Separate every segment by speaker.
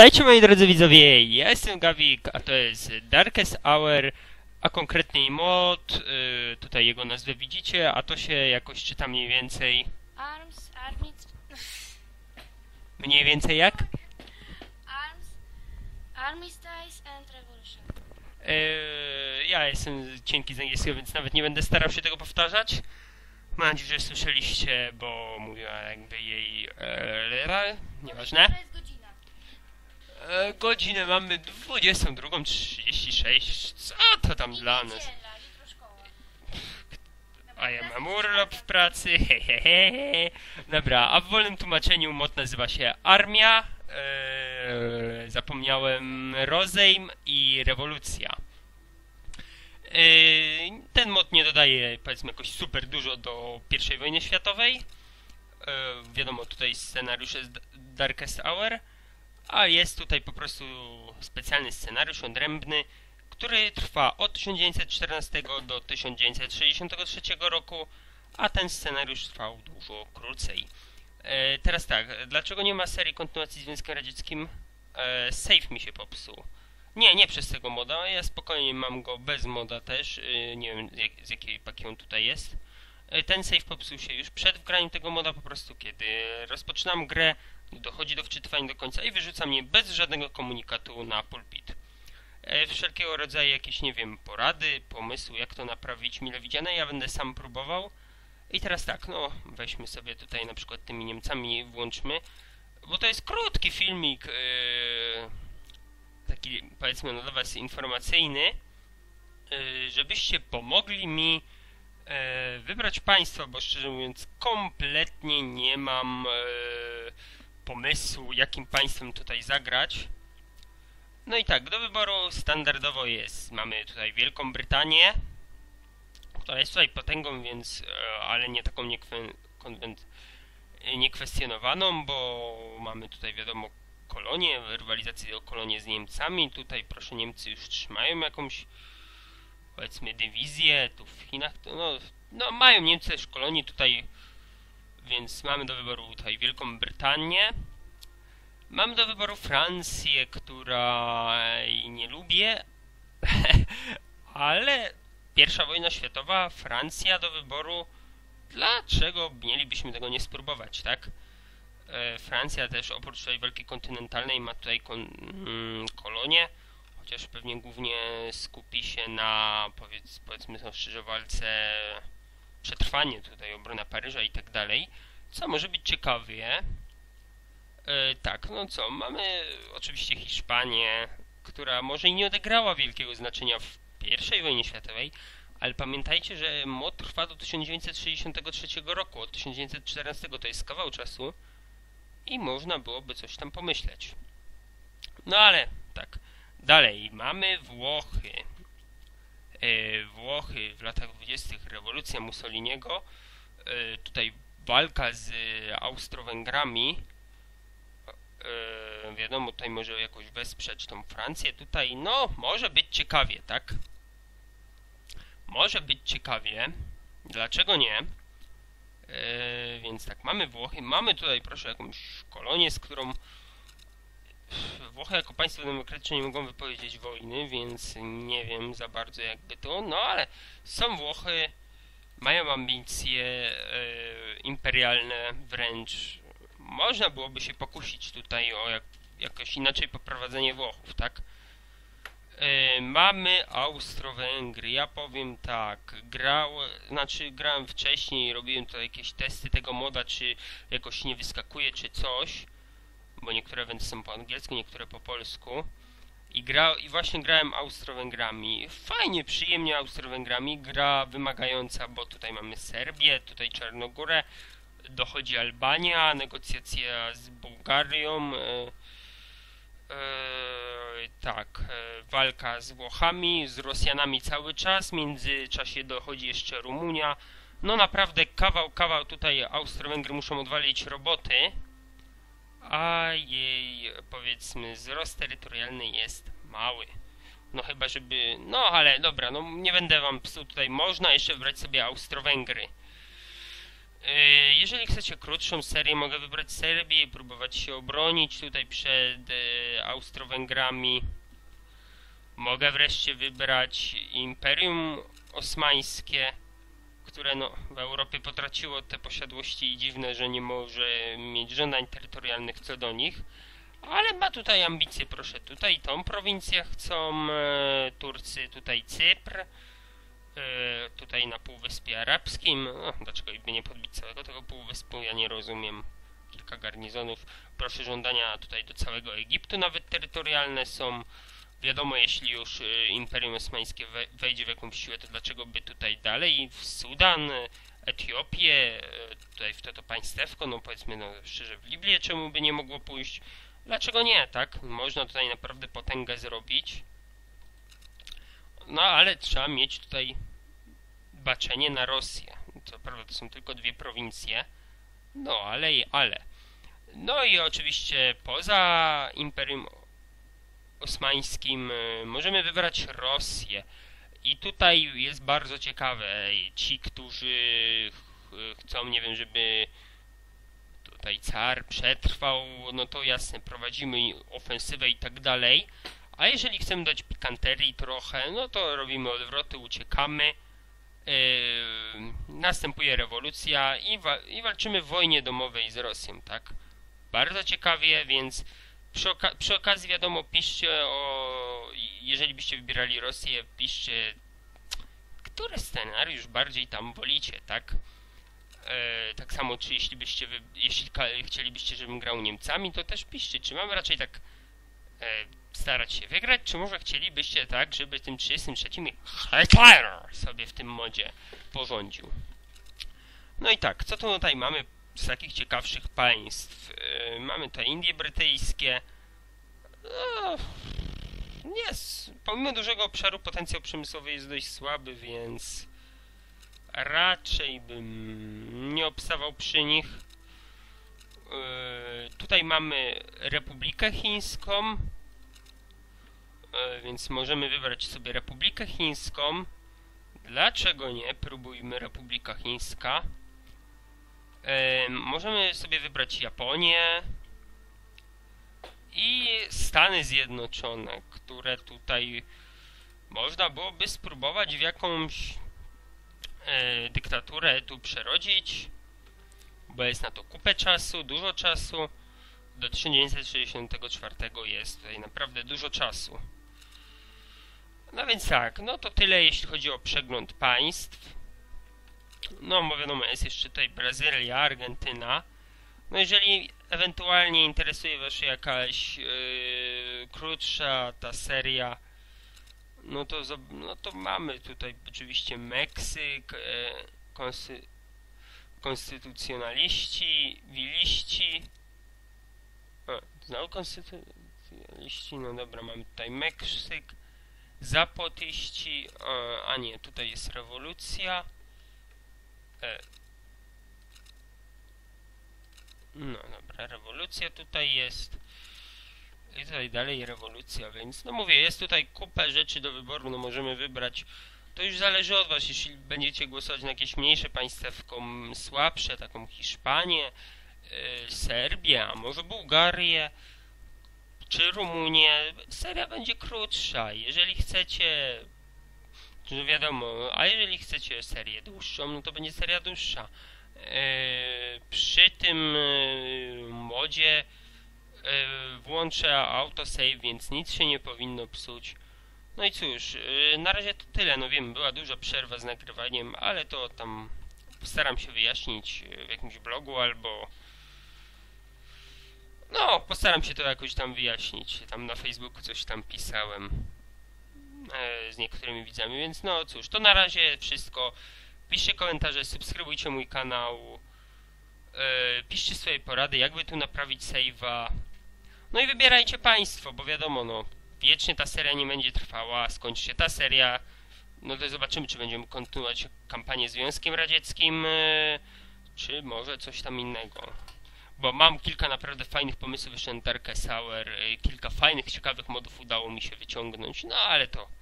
Speaker 1: Witajcie moi drodzy widzowie, ja jestem Gawik, a to jest Darkest Hour, a konkretniej mod, y, tutaj jego nazwę widzicie, a to się jakoś czyta mniej więcej,
Speaker 2: Arms, Armit,
Speaker 1: mniej więcej jak?
Speaker 2: Arms, Armistice and Revolution.
Speaker 1: Y, ja jestem cienki z angielskiego, więc nawet nie będę starał się tego powtarzać. Mam nadzieję, że słyszeliście, bo mówiła jakby jej... E, nieważne.
Speaker 2: Jest.
Speaker 1: E, godzinę mamy 22.36, co to tam dla nas? A ja mam urlop w pracy, hehehe. Dobra, a w wolnym tłumaczeniu mod nazywa się Armia, eee, zapomniałem Rozejm i Rewolucja. Eee, ten mod nie dodaje, powiedzmy, jakoś super dużo do I wojny światowej. Wiadomo, tutaj scenariusze z D- Darkest Hour, a jest tutaj po prostu specjalny scenariusz odrębny, który trwa od 1914 do 1963 roku, a ten scenariusz trwał dużo krócej. E, teraz tak, dlaczego nie ma serii kontynuacji z Związkiem Radzieckim? E, save mi się popsuł. Nie, nie przez tego moda, ja spokojnie mam go bez moda też, e, nie wiem jak, z jakiej paki on tutaj jest. E, ten save popsuł się już przed wgraniem tego moda, po prostu kiedy rozpoczynam grę, dochodzi do wczytywania do końca i wyrzuca mnie bez żadnego komunikatu na pulpit e, wszelkiego rodzaju jakieś, nie wiem, porady, pomysły, jak to naprawić mile widziane. Ja będę sam próbował. I teraz tak, no, weźmy sobie tutaj na przykład tymi Niemcami włączmy, bo to jest krótki filmik, e, taki powiedzmy no dla was informacyjny, e, żebyście pomogli mi wybrać państwo, bo szczerze mówiąc kompletnie nie mam e, pomysłu, jakim państwem tutaj zagrać. No i tak, do wyboru standardowo jest. Mamy tutaj Wielką Brytanię, która jest tutaj potęgą, więc, e, ale nie taką niekwestionowaną, bo mamy tutaj wiadomo kolonie, rywalizację o kolonie z Niemcami. Tutaj proszę Niemcy już trzymają jakąś powiedzmy dywizję, tu w Chinach, to no, no mają Niemcy też kolonii tutaj, więc mamy do wyboru tutaj Wielką Brytanię. Mam do wyboru Francję, której nie lubię, ale pierwsza wojna światowa, Francja do wyboru. Dlaczego mielibyśmy tego nie spróbować, tak? E, Francja też oprócz tej wielkiej kontynentalnej ma tutaj kon, mm, kolonie, chociaż pewnie głównie skupi się na powiedz, powiedzmy to szczerze walce przetrwanie tutaj, obrona Paryża i tak dalej, co może być ciekawie. E, tak, no co, mamy oczywiście Hiszpanię, która może i nie odegrała wielkiego znaczenia w I wojnie światowej, ale pamiętajcie, że mod trwa do 1963 roku, od 1914 to jest kawał czasu i można byłoby coś tam pomyśleć. No ale, tak, dalej, mamy Włochy. E, Włochy w latach 20. rewolucja Mussoliniego, e, tutaj walka z Austro-Węgrami, e, wiadomo, tutaj może jakoś wesprzeć tą Francję, tutaj no, może być ciekawie, tak? Może być ciekawie, dlaczego nie? Więc tak, mamy Włochy, mamy tutaj proszę jakąś kolonię, z którą Włochy jako państwo demokratyczne nie mogą wypowiedzieć wojny, więc nie wiem za bardzo jakby to, no ale są Włochy, mają ambicje e, imperialne wręcz. Można byłoby się pokusić tutaj o jak, jakoś inaczej poprowadzenie Włochów, tak? E, mamy Austro-Węgry. Ja powiem tak, grał, znaczy grałem wcześniej, robiłem tutaj jakieś testy tego moda, czy jakoś nie wyskakuje, czy coś, bo niektóre eventy są po angielsku, niektóre po polsku. I, gra, I właśnie grałem Austro-Węgrami. Fajnie, przyjemnie Austro-Węgrami. Gra wymagająca, bo tutaj mamy Serbię, tutaj Czarnogórę, dochodzi Albania, negocjacja z Bułgarią. E, e, tak, e, walka z Włochami, z Rosjanami cały czas. W międzyczasie dochodzi jeszcze Rumunia. No naprawdę kawał, kawał tutaj Austro-Węgry muszą odwalić roboty a jej powiedzmy wzrost terytorialny jest mały. No chyba żeby. No ale dobra, no nie będę wam psuł tutaj. Można jeszcze wybrać sobie Austro-Węgry. Yy, Jeżeli chcecie krótszą serię, mogę wybrać Serbię i próbować się obronić tutaj przed yy, Austro-Węgrami. Mogę wreszcie wybrać Imperium Osmańskie, które no, w Europie potraciło te posiadłości i dziwne, że nie może mieć żądań terytorialnych co do nich. Ale ma tutaj ambicje, proszę. Tutaj tą prowincję chcą e, Turcy, tutaj Cypr. E, tutaj na Półwyspie Arabskim. No, dlaczego by nie podbić całego tego półwyspu? Ja nie rozumiem. Kilka garnizonów. Proszę żądania tutaj do całego Egiptu, nawet terytorialne są. Wiadomo, jeśli już e, Imperium Osmańskie we, wejdzie w jakąś siłę, to dlaczego by tutaj dalej w Sudan, e, Etiopię, e, tutaj w to, to państewko, no powiedzmy no szczerze w Liblię, czemu by nie mogło pójść? Dlaczego nie, tak? Można tutaj naprawdę potęgę zrobić. No ale trzeba mieć tutaj baczenie na Rosję. Co prawda to są tylko dwie prowincje. No ale i ale. No i oczywiście poza Imperium Osmańskim y, możemy wybrać Rosję. I tutaj jest bardzo ciekawe. Ci, którzy ch- chcą, nie wiem, żeby tutaj car przetrwał, no to jasne, prowadzimy ofensywę i tak dalej. A jeżeli chcemy dać pikanterii trochę, no to robimy odwroty, uciekamy. Yy, następuje rewolucja i, wa- i walczymy w wojnie domowej z Rosją, tak? Bardzo ciekawie, więc przy, oka- przy okazji wiadomo, piszcie o... Jeżeli byście wybierali Rosję, piszcie, który scenariusz bardziej tam wolicie, tak? E, tak samo, czy jeśli byście, wy, jeśli chcielibyście, żebym grał Niemcami, to też piszcie, czy mamy raczej tak e, starać się wygrać, czy może chcielibyście tak, żeby tym 33 Hitler sobie w tym modzie porządził. No i tak, co to tutaj mamy z takich ciekawszych państw? E, mamy tutaj Indie Brytyjskie. No, nie, s- pomimo dużego obszaru potencjał przemysłowy jest dość słaby, więc raczej bym nie obstawał przy nich. Yy, tutaj mamy Republikę Chińską, Yy, więc możemy wybrać sobie Republikę Chińską. Dlaczego nie? Próbujmy Republika Chińska. Yy, możemy sobie wybrać Japonię i Stany Zjednoczone, które tutaj można byłoby spróbować w jakąś e, dyktaturę tu przerodzić, bo jest na to kupę czasu, dużo czasu. Do 1964 jest tutaj naprawdę dużo czasu. No więc tak, no to tyle jeśli chodzi o przegląd państw. No, bo wiadomo, jest jeszcze tutaj Brazylia, Argentyna. No jeżeli ewentualnie interesuje Was jakaś yy, krótsza ta seria, no to, no to mamy tutaj oczywiście Meksyk, e, konsty, konstytucjonaliści, wiliści. A, konstytucjonaliści, no dobra, mamy tutaj Meksyk, zapotyści, a, a nie, tutaj jest rewolucja. E, no dobra, rewolucja tutaj jest. I tutaj dalej rewolucja, więc no mówię, jest tutaj kupę rzeczy do wyboru, no możemy wybrać. To już zależy od was, jeśli będziecie głosować na jakieś mniejsze państewko, słabsze, taką Hiszpanię, y, Serbię, a może Bułgarię, czy Rumunię, seria będzie krótsza. Jeżeli chcecie, no wiadomo, a jeżeli chcecie serię dłuższą, no to będzie seria dłuższa. E, przy tym e, modzie e, włączę autosave, więc nic się nie powinno psuć. No i cóż, e, na razie to tyle. No wiem, była duża przerwa z nagrywaniem, ale to tam postaram się wyjaśnić w jakimś blogu albo. No, postaram się to jakoś tam wyjaśnić. Tam na Facebooku coś tam pisałem z niektórymi widzami, więc no cóż, to na razie wszystko. Piszcie komentarze, subskrybujcie mój kanał. E, piszcie swoje porady, jakby tu naprawić save'a. No i wybierajcie państwo, bo wiadomo, no, wiecznie ta seria nie będzie trwała, skończy się ta seria. No to zobaczymy, czy będziemy kontynuować kampanię z Związkiem Radzieckim, e, czy może coś tam innego. Bo mam kilka naprawdę fajnych pomysłów jeszcze na Darkest Hour, e, kilka fajnych, ciekawych modów udało mi się wyciągnąć, no ale to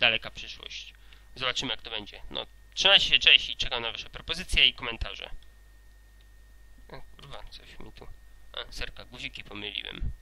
Speaker 1: daleka przyszłość. Zobaczymy jak to będzie. No, Trzymajcie się, cześć i czekam na wasze propozycje i komentarze. O kurwa, coś mi tu... A, serka, guziki pomyliłem.